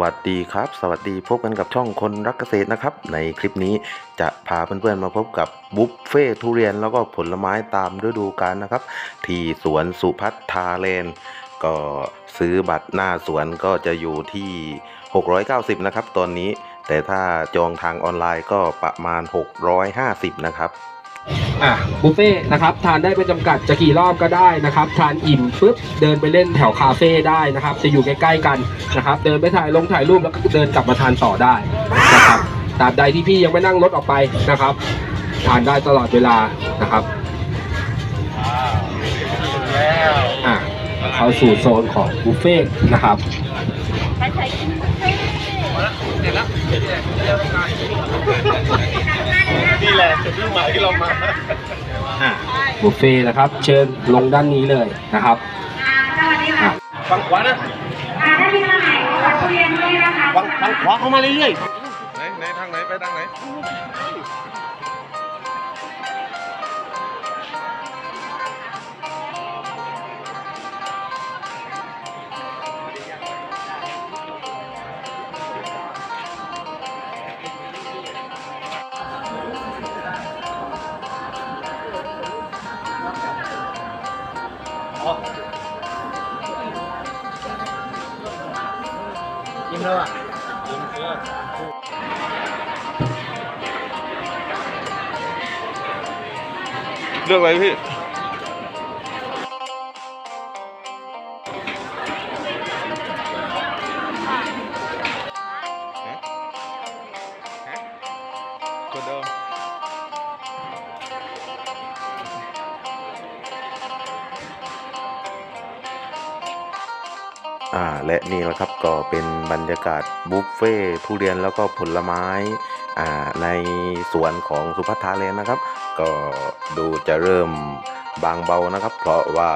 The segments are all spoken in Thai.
สวัสดีครับ สวัสดีพบกันกับช่องคนรักเกษตรนะครับ ในคลิปนี้จะพาเพื่อนๆมาพบกับบุฟเฟ่ทุเรียนแล้วก็ผลไม้ตามฤดูกาลนะครับ ที่สวนสุพัฒทาเลน ก็ซื้อบัตรหน้าสวนก็จะอยู่ที่ 690 นะครับตอนนี้ แต่ถ้าจองทางออนไลน์ก็ประมาณ 650 นะครับ อะบุฟเฟ่ต์นะครับทานได้ไม่จำกัดจะกี่รอบก็ได้นะครับ ทานอิ่มปุ๊บเดินไปเล่นแถวคาเฟ่ได้นะครับ จะอยู่ใกล้ๆกันนะครับ เดินไปถ่ายลงถ่ายรูปแล้วก็เดินกลับมาทานต่อได้นะครับตราบใดที่พี่ยังไม่นั่งรถออกไปนะครับ ทานได้ตลอดเวลานะครับอะเข้าสู่โซนของบุฟเฟ่ต์นะครับนี่ แหละจุดมุ่งหมายที่เรามาอะบุฟเฟ่ต์นะครับ เชิญลงด้านนี้เลยนะครับอะฝั่งขวานะอ่าถ้าที่ทางไหนขอทุเรียนด้วยนะคะฝั่งฝั่งขวาเข้ามาเรื่อยไหนไหนทางไหน ไปทางไหน แล้วอะเลือกอะไรพี่ อ่าและนี่แหละครับก็เป็นบรรยากาศบุฟเฟ่ทุเรียนแล้วก็ผลไม้อ่าในสวนของสุพัฒนาเลนนะครับ ก็ดูจะเริ่มบางเบานะครับ เพราะว่า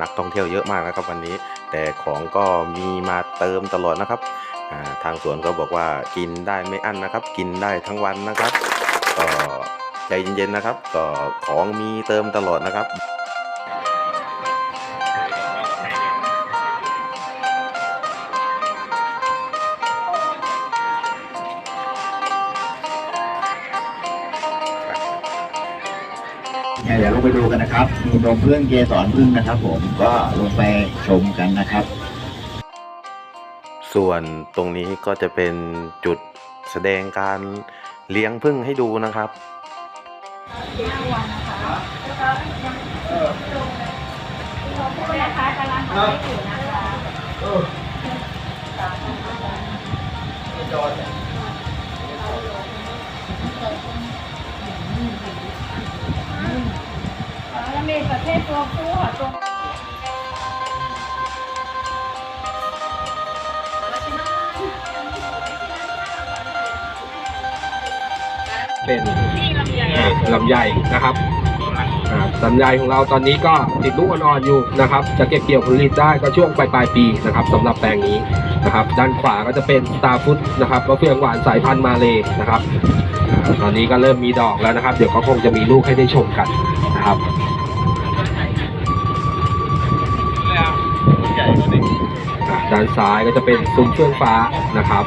นักท่องเที่ยวเยอะมากนะครับวันนี้ แต่ของก็มีมาเติมตลอดนะครับทางสวนก็บอกว่ากินได้ไม่อั้นนะครับ กินได้ทั้งวันนะครับ ก็ใจเย็นๆนะครับ ก็ของมีเติมตลอดนะครับ เดี๋ยวลงไปดูกันนะครับ มีนมพึ่งเกสรพึ่งนะครับ ผมก็ลงไปชมกันนะครับ ส่วนตรงนี้ก็จะเป็นจุดแสดงการเลี้ยงพึ่งให้ดูนะครับนะคะกำลังทำให้อยู่นะคะ ล้วมีประเภทตัวผู้ค่ะตัวเป็นอ่าลำไยนะครับอ่าลำไยของเราตอนนี้ก็ติดลูกอ่อนๆอยู่นะครับ จะเก็บเกี่ยวผลผลิตได้ก็ช่วงปลายปลายๆปีนะครับสำหรับแปลงนี้นะครับ ด้านขวาก็จะเป็นสตาร์ฟุตนะครับมะเฟืองหวานสายพันธุ์มาเลยนะครับอ่าตอนนี้ก็เริ่มมีดอกแล้วนะครับ เดี๋ยวก็คงจะมีลูกให้ได้ชมกันนะครับ ด้านซ้ายก็จะเป็นซุ้มเฟื่องฟ้านะครับ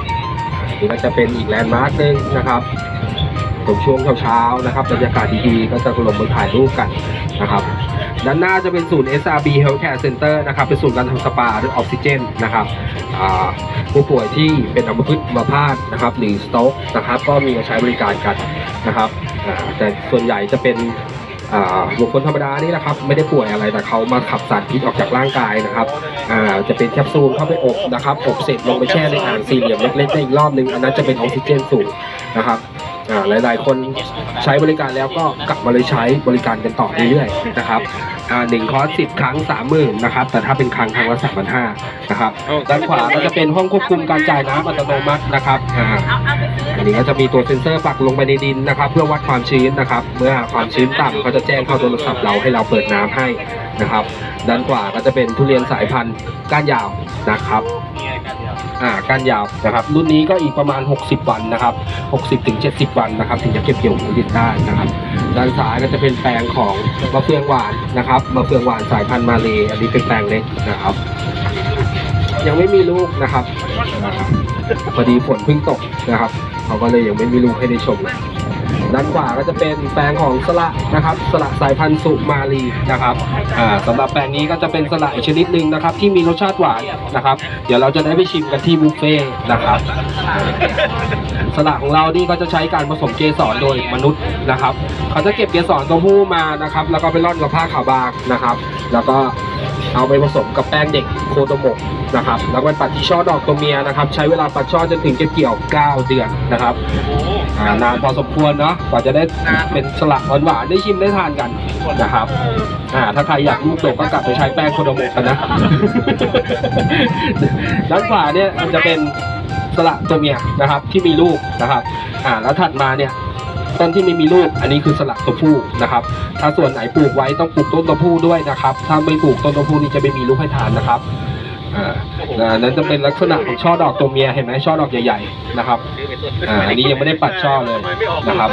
นี่ก็จะเป็นอีกแลนด์มาร์คหนึ่งนะครับตรงช่วงเช้าๆนะครับบรรยากาศดีๆก็จะลงมาถ่ายรูปกันนะครับด้านหน้าจะเป็นศูนย์ SRB Healthcare Center นะครับ เป็นศูนย์การทำสปาหรือออกซิเจนนะครับผู้ป่วยที่เป็นอัมพฤกษ์อัมพาตนะครับหรือสโตรกนะครับ ก็มีมาใช้บริการกันนะครับแต่ส่วนใหญ่จะเป็น บุคคลธรรมดานี่แหละครับไม่ได้ป่วยอะไรแต่เขามาขับสารพิษออกจากร่างกายนะครับจะเป็นแคปซูลเข้าไปอบนะครับอบเสร็จลงไปแช่ในอ่างสี่เหลี่ยมเล็กๆได้อีกรอบหนึ่งอันนั้นจะเป็นออกซิเจนสูงนะครับ อ่าหลายๆคนใช้บริการแล้วก็กลับมาเลยใช้บริการกันต่อเรื่อยๆนะครับอ่าหนึ่งคอร์สสิบครั้งสามหมื่นนะครับ แต่ถ้าเป็นครั้งครั้งละสามพันห้านะครับด้านขวาก็จะเป็นห้องควบคุมการจ่ายน้ำอัตโนมัตินะครับอ่าอันนี้ก็จะมีตัวเซ็นเซอร์ปักลงไปในดินนะครับ เพื่อวัดความชื้นนะครับ เมื่อความชื้นต่ำเขาจะแจ้งเข้าโทรศัพท์เราให้เราเปิดน้ำให้นะครับ ด้านขวาก็จะเป็นทุเรียนสายพันธุ์ก้านยาวนะครับ อ่าก้านยาวนะครับ รุ่นนี้ก็อีกประมาณ 60 วันนะครับ 60ถึง70 วันนะครับ ถึงจะเก็บเกี่ยวผลผลิตได้นะครับ ด้านซ้ายก็จะเป็นแปลงของมะเฟืองหวานนะครับมะเฟืองหวานสายพันธุ์มาเลยอันนี้เป็นแปลงเล็กนะครับ ยังไม่มีลูกนะครับพอดีฝนเพิ่งตกนะครับ เขาก็เลยยังไม่มีลูกให้ได้ชมนะ ด้านขวาก็จะเป็นแปลงของสละนะครับ สละสายพันธุ์สุมาลีนะครับอ่าสำหรับแปลงนี้ก็จะเป็นสละอีกชนิดหนึ่งนะครับ ที่มีรสชาติหวานนะครับ เดี๋ยวเราจะได้ไปชิมกันที่บุฟเฟ่ต์นะครับ สละของเรานี่ก็จะใช้การผสมเกสรโดยมนุษย์นะครับ เขาจะเก็บเกสรตัวผู้มานะครับ แล้วก็ไปร่อนกับผ้าขาวบางนะครับ แล้วก็เอาไปผสมกับแป้งเด็กโคโตโมะนะครับ แล้วก็ปปัดที่ช่อดอกตัวเมียนะครับ ใช้เวลาปัดช่อจนถึงเก็บเกี่ยว 9 เดือนนะครับอ่านานพอสมควรเนาะกว่าจะได้เป็นสละหวานๆได้ชิมได้ทานกันนะครับอ่าถ้าใครอยากลูกดกก็กลับไปใช้แป้งโคโตโมะกันนะด้านขวาเนี่ยมันจะเป็นสละตัวเมียนะครับที่มีลูกนะครับอ่าแล้วถัดมาเนี่ยต้นที่ไม่มีลูกอันนี้คือสละตัวผู้นะครับ ถ้าส่วนไหนปลูกไว้ต้องปลูกต้นตัวผู้ด้วยนะครับ ถ้าไม่ปลูกต้นตัวผู้นี่จะไม่มีลูกให้ทานนะครับอ่า อ่านั้นจะเป็นลักษณะของช่อดอกตัวเมียเห็นไหมช่อดอกใหญ่ๆนะครับอ่าอันนี้ยังไม่ได้ปัดช่อเลยนะครับ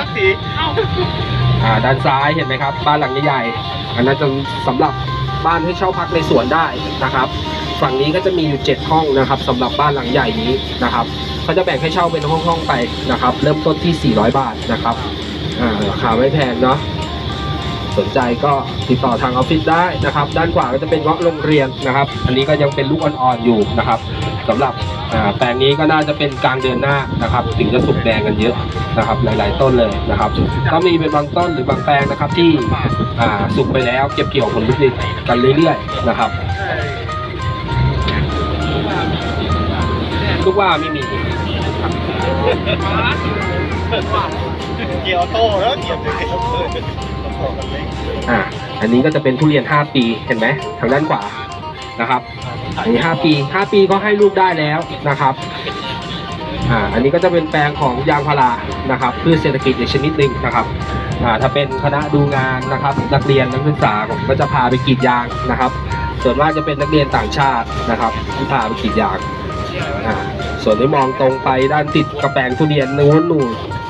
อ่าด้านซ้ายเห็นไหมครับ บ้านหลังใหญ่ๆอันนั้นจะสำหรับบ้านให้เช่าพักในสวนได้นะครับ ฝั่งนี้ก็จะมีอยู่7ห้องนะครับสำหรับบ้านหลังใหญ่นี้นะครับเขาจะแบ่งให้เช่าเป็นห้องๆไปนะครับ เริ่มต้นที่ 400 บาทนะครับอ่าราคาไม่แพงเนาะ สนใจก็ติดต่อทางออฟฟิศได้นะครับ ด้านขวาก็จะเป็นเงาะโรงเรียนนะครับ อันนี้ก็ยังเป็นลูกอ่อนๆอยู่นะครับสำหรับแปลงนี้ก็น่าจะเป็นกลางเดือนหน้านะครับ ถึงจะสุกแดงกันเยอะนะครับ หลายๆต้นเลยนะครับก็มีเป็นบางต้นหรือบางแปลงนะครับที่สุกไปแล้วเก็บเกี่ยวผลผลิตกันเรื่อยๆนะครับลูกว่าไม่มีเกี่ยวโตแล้วเกี่ยวเลย อ่า อันนี้ก็จะเป็นทุเรียน 5 ปีเห็นไหมทางด้านขวานะครับอันนี้5ปี 5 ปีก็ให้ลูกได้แล้วนะครับอ่าอันนี้ก็จะเป็นแปลงของยางพารานะครับพืชเศรษฐกิจอีกชนิดหนึ่งนะครับอ่าถ้าเป็นคณะดูงานนะครับ นักเรียนนักศึกษาผมก็จะพาไปกรีดยางนะครับ ส่วนมากจะเป็นนักเรียนต่างชาตินะครับ ที่พาไปกรีดยางอ่าส่วนที่มองตรงไปด้านติดกับแปลงทุเรียนนู้นนู่น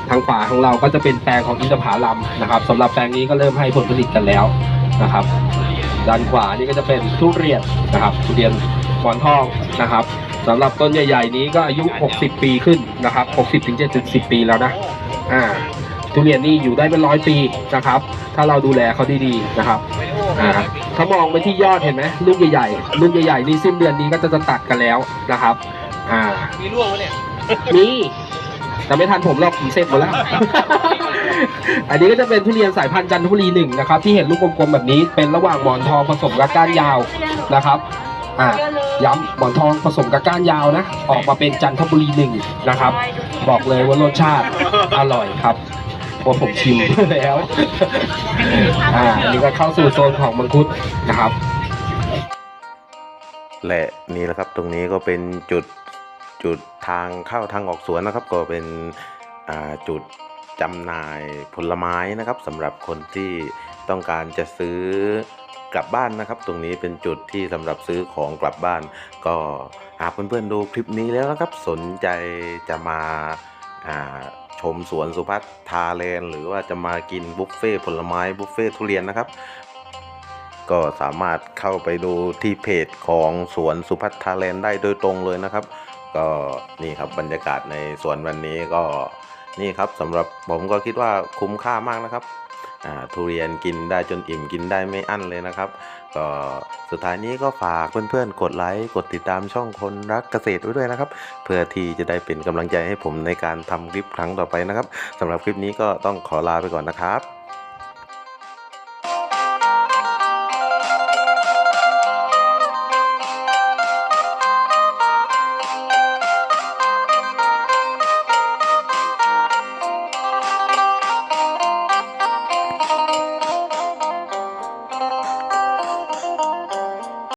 ทางขวาของเราก็จะเป็นแปลงของอินทผลัมนะครับสำหรับแปลงนี้ก็เริ่มให้ผลผลิตกันแล้วนะครับ ด้านขวานี่ก็จะเป็นทุเรียนนะครับทุเรียนหมอนทองนะครับสำหรับต้นใหญ่ๆ นี้ก็อายุ 60 ปีขึ้นนะครับ 60ถึง70 ปีแล้วนะอ่าทุเรียนนี่อยู่ได้เป็นร้อยปีนะครับ ถ้าเราดูแลเขาดีๆนะครับอ่าถ้ามองไปที่ยอดเห็นไหมลูกใหญ่ๆลูกใหญ่ๆนี่สิ้นเดือนนี้ก็จะตัดกันแล้วนะครับอ่ามีร่วงไหมเนี่ยมี แต่ไม่ทันผมหรอกผมเสร็จหมดแล้ว อันนี้ก็จะเป็นทุเรียนสายพันธุ์จันทบุรีหนึ่งนะครับ ที่เห็นลูกกลมๆแบบนี้เป็นระหว่างหมอนทองผสมกับก้านยาวนะครับอ่าย้ำหมอนทองผสมกับก้านยาวนะ ออกมาเป็นจันทบุรีหนึ่งนะครับ บอกเลยว่ารสชาติอร่อยครับเพราะผมชิมแล้ว อ่าอันนี้ก็เข้าสู่โซนของมังคุดนะครับ และนี่แหละครับตรงนี้ก็เป็นจุด จุดทางเข้าทางออกสวนนะครับ ก็เป็นจุดจำหน่ายผลไม้นะครับสำหรับคนที่ต้องการจะซื้อกลับบ้านนะครับ ตรงนี้เป็นจุดที่สำหรับซื้อของกลับบ้าน ก็หากเพื่อนๆดูคลิปนี้แล้วนะครับ สนใจจะมาชมสวนสุพัฒน์ทาเลน หรือว่าจะมากินบุฟเฟ่ผลไม้บุฟเฟ่ทุเรียนนะครับ ก็สามารถเข้าไปดูที่เพจของสวนสุพัฒน์ทาเลนได้โดยตรงเลยนะครับ ก็นี่ครับบรรยากาศในสวนวันนี้ก็นี่ครับสำหรับผมก็คิดว่าคุ้มค่ามากนะครับทุเรียนกินได้จนอิ่มกินได้ไม่อั้นเลยนะครับ ก็สุดท้ายนี้ก็ฝากเพื่อนๆ กดไลค์กดติดตามช่องคนรักเกษตรไว้ด้วยนะครับ เพื่อที่จะได้เป็นกำลังใจให้ผมในการทำคลิปครั้งต่อไปนะครับสำหรับคลิปนี้ก็ต้องขอลาไปก่อนนะครับ